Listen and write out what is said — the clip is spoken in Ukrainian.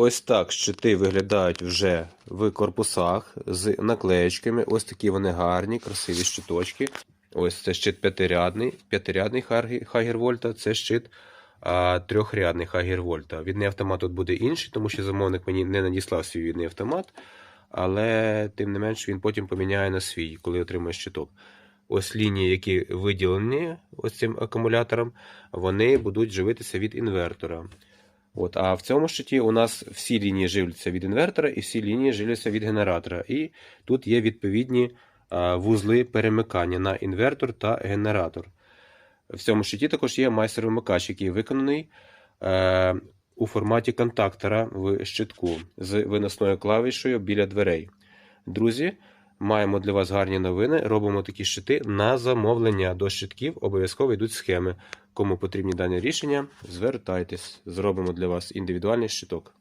Ось так щити виглядають вже в корпусах з наклеєчками. Ось такі вони гарні, красиві щиточки. Ось це щит п'ятирядний, п'ятирядний Хагервольта, це щит а, трьохрядний Хагервольта. Відний автомат тут буде інший, тому що замовник мені не надіслав свій відний автомат, але тим не менш він потім поміняє на свій, коли отримає щиток. Ось лінії, які виділені ось цим акумулятором, вони будуть живитися від інвертора. От, а в цьому щиті у нас всі лінії живляться від інвертора і всі лінії живляться від генератора. І тут є відповідні вузли перемикання на інвертор та генератор. В цьому щиті також є майстер-вимикач, який виконаний е, у форматі контактора в щитку з виносною клавішою біля дверей. Друзі, маємо для вас гарні новини. Робимо такі щити на замовлення. До щитків обов'язково йдуть схеми. Кому потрібні дані рішення, звертайтесь. Зробимо для вас індивідуальний щиток.